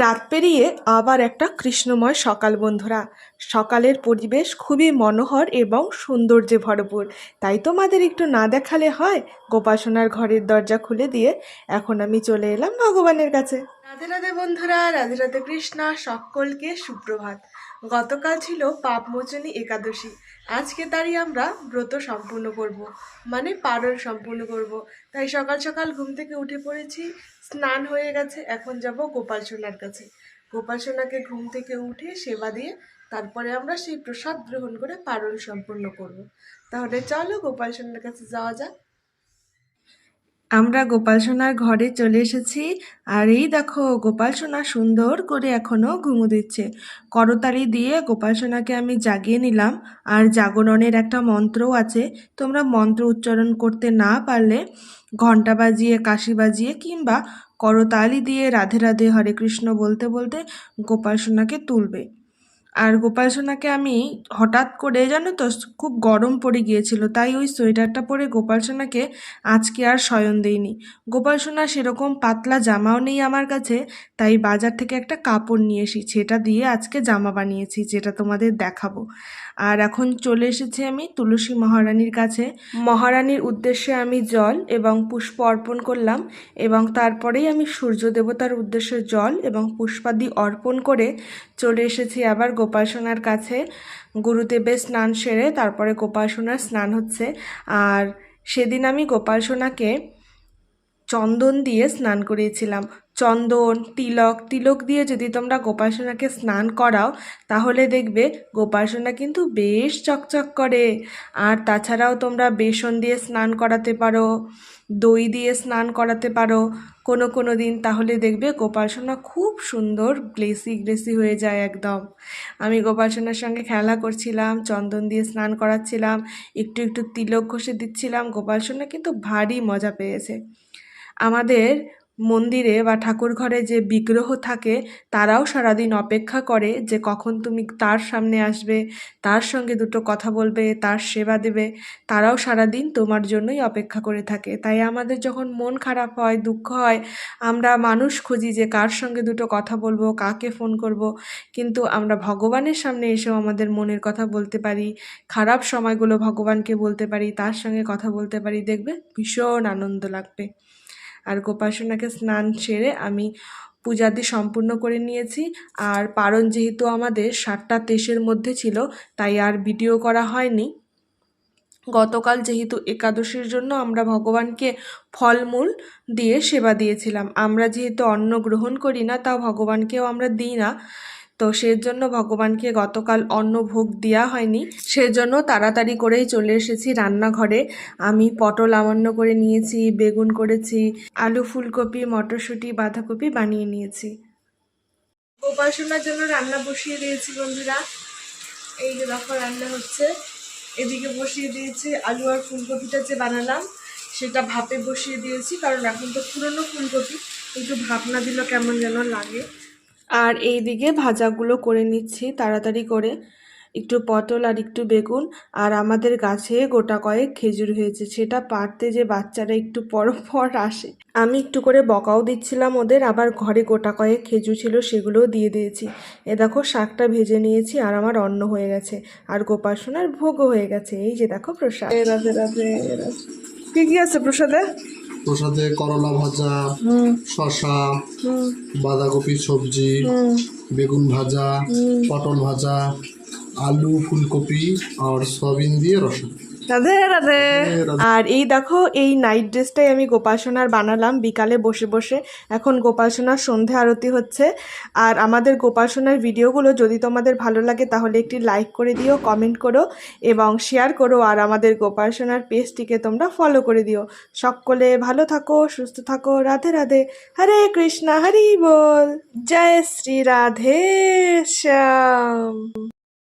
রাত পেরিয়ে আবার একটা কৃষ্ণময় সকাল, বন্ধুরা। সকালের পরিবেশ খুবই মনোহর এবং সৌন্দর্যে ভরপুর। তাই তোমাদের একটু না দেখালে হয় গোপাসনার ঘরের দরজা খুলে দিয়ে এখন আমি চলে এলাম ভগবানের কাছে। রাধে রাধে, বন্ধুরা। রাধে রাধে কৃষ্ণা, সকলকে সুপ্রভাত। গতকাল ছিল পাপমোচনী একাদশী। আজকে তারই আমরা ব্রত সম্পূর্ণ করব। মানে পারণ সম্পূর্ণ করব। তাই সকাল সকাল ঘুম থেকে উঠে পড়েছি, স্নান হয়ে গেছে, এখন যাব গোপাল সোনার কাছে। গোপাল সোনাকে ঘুম থেকে উঠে সেবা দিয়ে তারপরে আমরা সেই প্রসাদ গ্রহণ করে পারণ সম্পূর্ণ করব। তাহলে চলো গোপাল সোনার কাছে যাওয়া যাক। আমরা গোপাল সোনার ঘরে চলে এসেছি। আর এই দেখো, গোপাল সোনা সুন্দর করে এখনও ঘুমু দিচ্ছে। করতালি দিয়ে গোপাল সোনাকে আমি জাগিয়ে নিলাম। আর জাগরণের একটা মন্ত্রও আছে। তোমরা মন্ত্র উচ্চারণ করতে না পারলে ঘণ্টা বাজিয়ে, কাশি বাজিয়ে কিংবা করতালি দিয়ে রাধে রাধে হরে কৃষ্ণ বলতে বলতে গোপাল সোনাকে তুলবে। আর গোপাল সোনাকে আমি হঠাৎ করে, জানো তো, খুব গরম পড়ে গিয়েছিল, তাই ওই সোয়েটারটা পরে গোপাল সোনাকে আজকে আর শয়ন দেইনি। গোপাল সোনা সেরকম পাতলা জামাও নেই আমার কাছে, তাই বাজার থেকে একটা কাপড় নিয়ে এসেছি, সেটা দিয়ে আজকে জামা বানিয়েছি, যেটা তোমাদের দেখাবো। আর এখন চলে এসেছি আমি তুলসী মহারানীর কাছে। মহারানীর উদ্দেশ্যে আমি জল এবং পুষ্প অর্পণ করলাম এবং তারপরেই আমি সূর্য দেবতার উদ্দেশ্যে জল এবং পুষ্পাদি অর্পণ করে চলে এসেছি আবার গোপাল সোনার কাছে গুরুদেবের স্নান সেরে তারপরে গোপাল সোনার স্নান হচ্ছে। আর সেদিন আমি গোপাল সোনাকে চন্দন দিয়ে স্নান করিয়েছিলাম। চন্দন, তিলক তিলক দিয়ে যদি তোমরা গোপাসনাকে স্নান করাও, তাহলে দেখবে গোপাসনা কিন্তু বেশ চকচক করে। আর তাছাড়াও তোমরা বেসন দিয়ে স্নান করাতে পারো, দই দিয়ে স্নান করাতে পারো। কোনো কোনো দিন তাহলে দেখবে গোপাল সোনা খুব সুন্দর গ্লেসি গ্লেসি হয়ে যায় একদম। আমি গোপাল সোনার সঙ্গে খেলা করছিলাম, চন্দন দিয়ে স্নান করাচ্ছিলাম, একটু একটু তিলক ঘষে দিচ্ছিলাম। গোপাল সোনা কিন্তু ভারী মজা পেয়েছে। আমাদের মন্দিরে বা ঠাকুর ঘরে যে বিগ্রহ থাকে, তারাও সারাদিন অপেক্ষা করে যে কখন তুমি তার সামনে আসবে, তার সঙ্গে দুটো কথা বলবে, তার সেবা দেবে। তারাও সারাদিন তোমার জন্যই অপেক্ষা করে থাকে। তাই আমাদের যখন মন খারাপ হয়, দুঃখ হয়, আমরা মানুষ খুঁজি যে কার সঙ্গে দুটো কথা বলব, কাকে ফোন করব। কিন্তু আমরা ভগবানের সামনে এসেও আমাদের মনের কথা বলতে পারি, খারাপ সময়গুলো ভগবানকে বলতে পারি, তার সঙ্গে কথা বলতে পারি। দেখবে ভীষণ আনন্দ লাগবে। আর গোপাসনাকে স্নান সেরে আমি পূজাদি সম্পূর্ণ করে নিয়েছি। আর পারণ যেহেতু আমাদের সাতটা তেইশের মধ্যে ছিল, তাই আর ভিডিও করা হয়নি। গতকাল যেহেতু একাদশীর জন্য আমরা ভগবানকে ফলমূল দিয়ে সেবা দিয়েছিলাম। আমরা যেহেতু অন্ন গ্রহণ করি না, তাও ভগবানকেও আমরা দিই না। তো সেজন্য ভগবানকে গতকাল অন্ন ভোগ দেওয়া হয়নি। সেজন্য তাড়াতাড়ি করেই চলে এসেছি রান্নাঘরে। আমি পটল আমান্য করে নিয়েছি, বেগুন করেছি, আলু ফুলকপি, মটরশুঁটি, বাঁধাকপি বানিয়ে নিয়েছি। উপাসনার জন্য রান্না বসিয়ে দিয়েছি বন্ধুরা। এই যে দেখো রান্না হচ্ছে। এদিকে বসিয়ে দিয়েছি আলু আর ফুলকপিটা যে বানালাম, সেটা ভাপে বসিয়ে দিয়েছি, কারণ এখন তো পুরনো ফুলকপি। একটু ভাপ না কেমন যেন লাগে। আর এই দিকে ভাজাগুলো করে নিচ্ছি তাড়াতাড়ি করে। একটু পটল আর একটু বেগুন। আর আমাদের গাছে গোটা কয়েক খেজুর হয়েছে সেটা পারতে যে বাচ্চারা একটু পর পর আসে। আমি একটু করে বকাও দিচ্ছিলাম ওদের আবার ঘরে গোটা কয়েক খেজুর ছিল সেগুলোও দিয়ে দিয়েছি। এ দেখো শাকটা ভেজে নিয়েছি আর আমার অন্ন হয়ে গেছে। আর গোপাসনার ভোগও হয়ে গেছে। এই যে দেখো প্রসাদ। কি কি আছে প্রসাদে? প্রসাদে করলা ভাজা শশা বাঁধাকপি সবজি বেগুন ভাজা পটল ভাজা আলু ফুলকপি আর সয়াবিন দিয়ে রসা রাধে রাধে রাধে। আর এই দেখো এই নাইট ড্রেসটাই আমি গোপাসনার বানালাম বিকালে বসে বসে। এখন গোপাসনার সন্ধে আরতি হচ্ছে। আর আমাদের গোপাসনার ভিডিওগুলো যদি তোমাদের ভালো লাগে তাহলে একটি লাইক করে দিও কমেন্ট করো এবং শেয়ার করো। আর আমাদের গোপাসনার পেজটিকে তোমরা ফলো করে দিও। সকলে ভালো থাকো সুস্থ থাকো রাধে রাধে। হরে কৃষ্ণা হরি বল। জয় শ্রী রাধে শ্যাম।